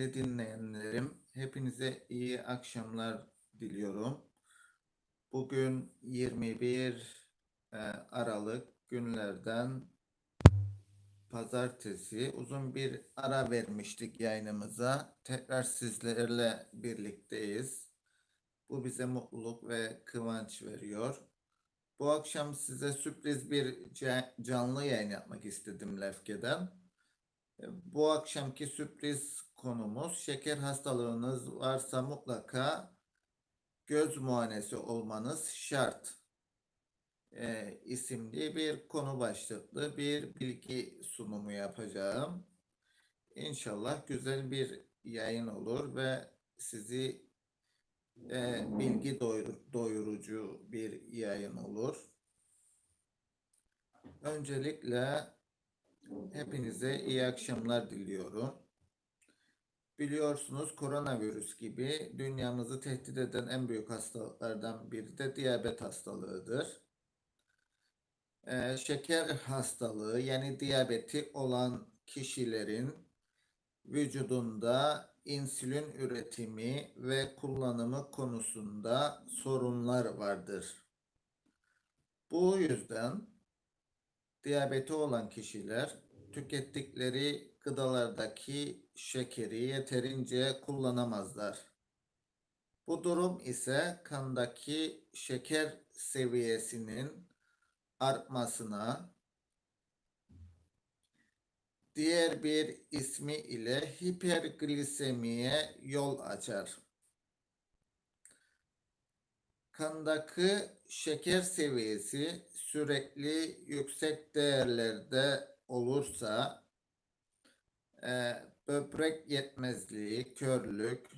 Değerli dinleyenlerim, hepinize iyi akşamlar diliyorum. Bugün 21 e, Aralık günlerden pazartesi. Uzun bir ara vermiştik yayınımıza. Tekrar sizlerle birlikteyiz. Bu bize mutluluk ve kıvanç veriyor. Bu akşam size sürpriz bir ca- canlı yayın yapmak istedim Lefke'den. E, Bu akşamki sürpriz konumuz şeker hastalığınız varsa mutlaka göz muayenesi olmanız şart e, isimli bir konu başlıklı bir bilgi sunumu yapacağım. İnşallah güzel bir yayın olur ve sizi e, bilgi doyur- doyurucu bir yayın olur. Öncelikle Hepinize iyi akşamlar diliyorum. Biliyorsunuz koronavirüs gibi dünyamızı tehdit eden en büyük hastalıklardan biri de diyabet hastalığıdır. Ee, şeker hastalığı yani diyabeti olan kişilerin vücudunda insülin üretimi ve kullanımı konusunda sorunlar vardır. Bu yüzden diyabeti olan kişiler tükettikleri gıdalardaki şekeri yeterince kullanamazlar. Bu durum ise kandaki şeker seviyesinin artmasına, diğer bir ismi ile hiperglisemiye yol açar. Kandaki şeker seviyesi sürekli yüksek değerlerde olursa e, böbrek yetmezliği, körlük,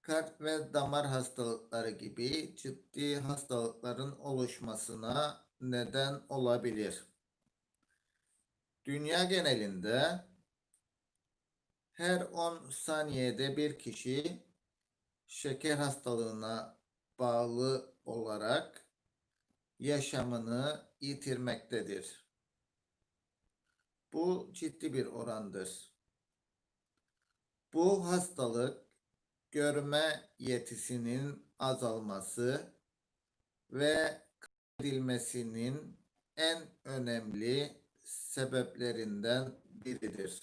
kalp ve damar hastalıkları gibi ciddi hastalıkların oluşmasına neden olabilir. Dünya genelinde her 10 saniyede bir kişi şeker hastalığına bağlı olarak yaşamını yitirmektedir. Bu ciddi bir orandır. Bu hastalık görme yetisinin azalması ve kaybedilmesinin en önemli sebeplerinden biridir.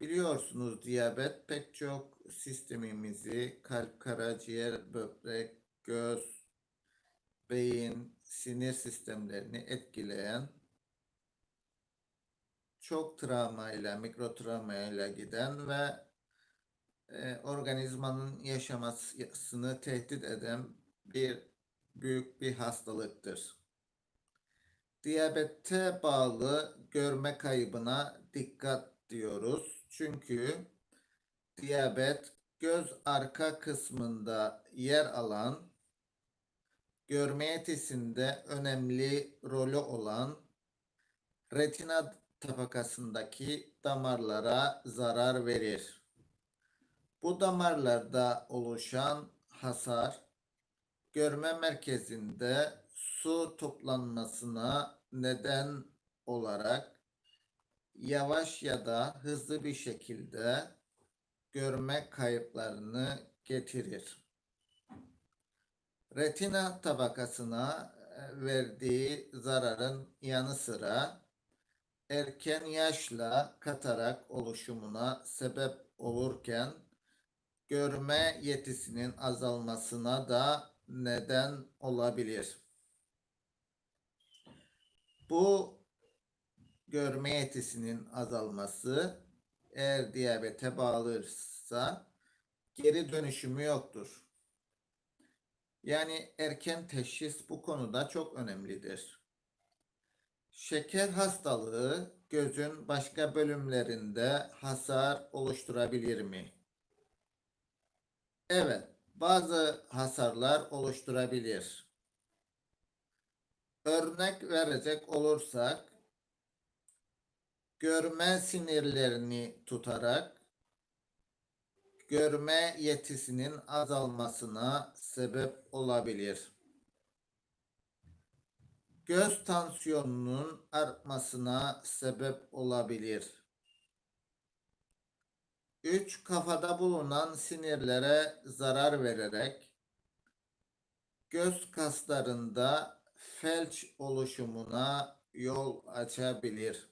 Biliyorsunuz diyabet pek çok sistemimizi kalp, karaciğer, böbrek, göz, beyin, sinir sistemlerini etkileyen çok travmayla, mikrotravmayla giden ve e, organizmanın yaşamasını tehdit eden bir büyük bir hastalıktır. Diyabete bağlı görme kaybına dikkat diyoruz. Çünkü diyabet göz arka kısmında yer alan görme yetisinde önemli rolü olan retina tabakasındaki damarlara zarar verir. Bu damarlarda oluşan hasar görme merkezinde su toplanmasına neden olarak yavaş ya da hızlı bir şekilde görme kayıplarını getirir. Retina tabakasına e, verdiği zararın yanı sıra erken yaşla katarak oluşumuna sebep olurken görme yetisinin azalmasına da neden olabilir. Bu görme yetisinin azalması eğer diyabete bağlıysa geri dönüşümü yoktur. Yani erken teşhis bu konuda çok önemlidir. Şeker hastalığı gözün başka bölümlerinde hasar oluşturabilir mi? Evet, bazı hasarlar oluşturabilir. Örnek verecek olursak görme sinirlerini tutarak görme yetisinin azalmasına sebep olabilir. Göz tansiyonunun artmasına sebep olabilir. 3. Kafada bulunan sinirlere zarar vererek göz kaslarında felç oluşumuna yol açabilir.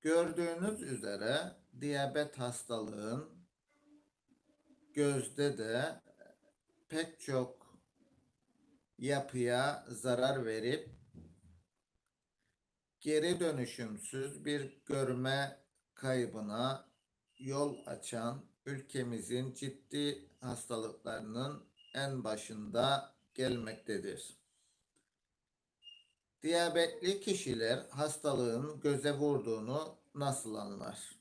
Gördüğünüz üzere diyabet hastalığın gözde de pek çok yapıya zarar verip geri dönüşümsüz bir görme kaybına yol açan ülkemizin ciddi hastalıklarının en başında gelmektedir. Diyabetli kişiler hastalığın göze vurduğunu nasıl anlar?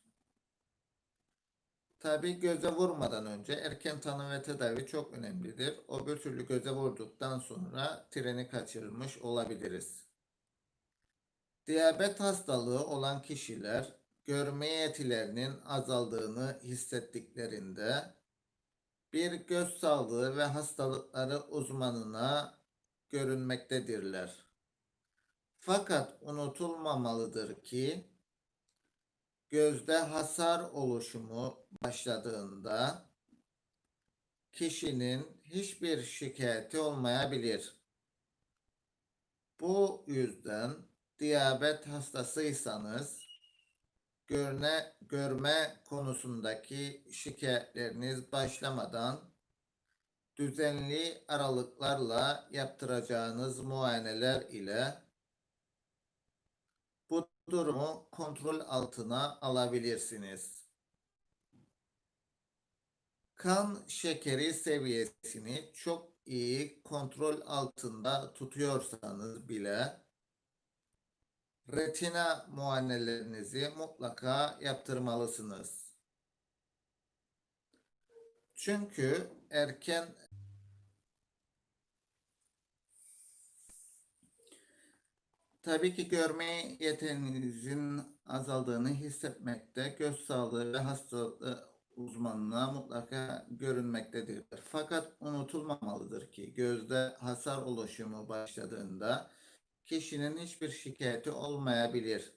Tabii göze vurmadan önce erken tanı ve tedavi çok önemlidir. O bir türlü göze vurduktan sonra treni kaçırmış olabiliriz. Diyabet hastalığı olan kişiler görme yetilerinin azaldığını hissettiklerinde bir göz sağlığı ve hastalıkları uzmanına görünmektedirler. Fakat unutulmamalıdır ki gözde hasar oluşumu başladığında kişinin hiçbir şikayeti olmayabilir. Bu yüzden diyabet hastasıysanız görne, görme konusundaki şikayetleriniz başlamadan düzenli aralıklarla yaptıracağınız muayeneler ile bu durumu kontrol altına alabilirsiniz. Kan şekeri seviyesini çok iyi kontrol altında tutuyorsanız bile retina muayenelerinizi mutlaka yaptırmalısınız. Çünkü erken Tabii ki görme yeteneğinizin azaldığını hissetmekte göz sağlığı ve hastalığı uzmanına mutlaka görünmektedir. Fakat unutulmamalıdır ki gözde hasar oluşumu başladığında kişinin hiçbir şikayeti olmayabilir.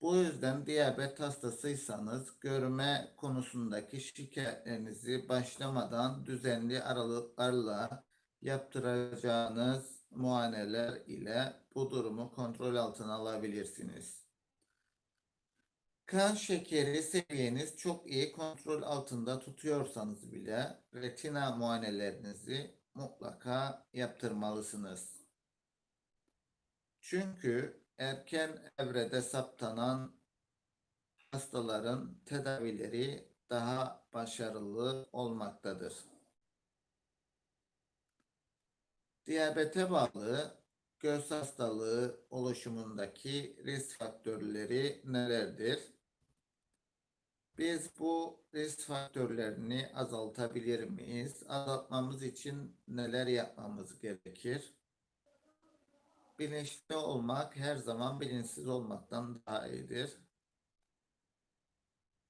Bu yüzden diyabet hastasıysanız görme konusundaki şikayetlerinizi başlamadan düzenli aralıklarla yaptıracağınız muayeneler ile bu durumu kontrol altına alabilirsiniz. Kan şekeri seviyeniz çok iyi kontrol altında tutuyorsanız bile retina muayenelerinizi mutlaka yaptırmalısınız. Çünkü erken evrede saptanan hastaların tedavileri daha başarılı olmaktadır. Diyabete bağlı göz hastalığı oluşumundaki risk faktörleri nelerdir? Biz bu risk faktörlerini azaltabilir miyiz? Azaltmamız için neler yapmamız gerekir? Bilinçli olmak her zaman bilinçsiz olmaktan daha iyidir.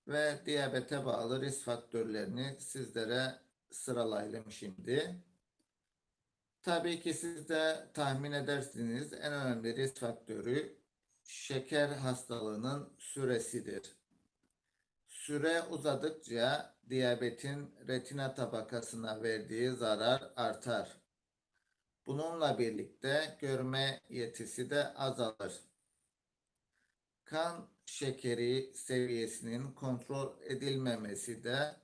Ve diyabete bağlı risk faktörlerini sizlere sıralayalım şimdi. Tabii ki siz de tahmin edersiniz en önemli risk faktörü şeker hastalığının süresidir. Süre uzadıkça diyabetin retina tabakasına verdiği zarar artar. Bununla birlikte görme yetisi de azalır. Kan şekeri seviyesinin kontrol edilmemesi de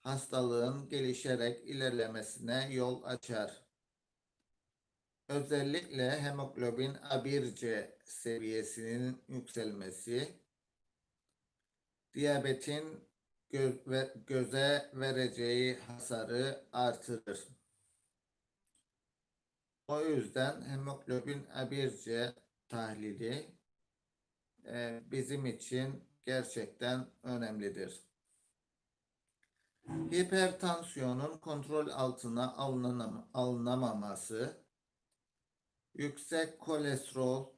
hastalığın gelişerek ilerlemesine yol açar. Özellikle hemoglobin A1C seviyesinin yükselmesi diyabetin göz ve göze vereceği hasarı artırır. O yüzden hemoglobin A1C tahlili e, bizim için gerçekten önemlidir. Hipertansiyonun kontrol altına alınam alınamaması yüksek kolesterol,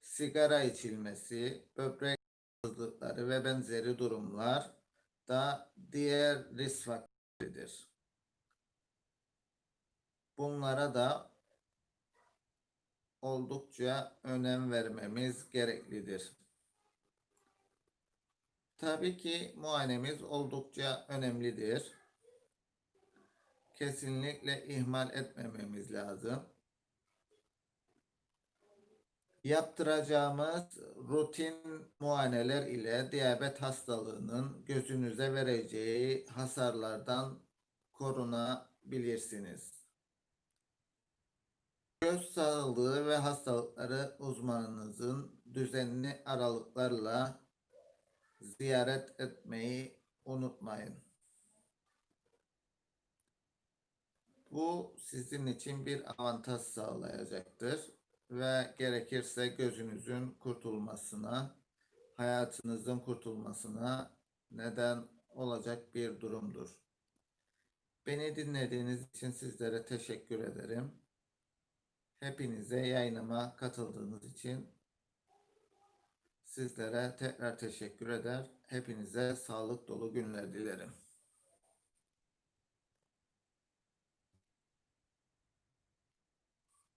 sigara içilmesi, böbrek hastalıkları ve benzeri durumlar da diğer risk faktörüdür. Bunlara da oldukça önem vermemiz gereklidir. Tabii ki muayenemiz oldukça önemlidir. Kesinlikle ihmal etmememiz lazım. Yaptıracağımız rutin muayeneler ile diyabet hastalığının gözünüze vereceği hasarlardan korunabilirsiniz. Göz sağlığı ve hastalıkları uzmanınızın düzenli aralıklarla ziyaret etmeyi unutmayın. Bu sizin için bir avantaj sağlayacaktır ve gerekirse gözünüzün kurtulmasına, hayatınızın kurtulmasına neden olacak bir durumdur. Beni dinlediğiniz için sizlere teşekkür ederim. Hepinize yayınıma katıldığınız için sizlere tekrar teşekkür eder. Hepinize sağlık dolu günler dilerim.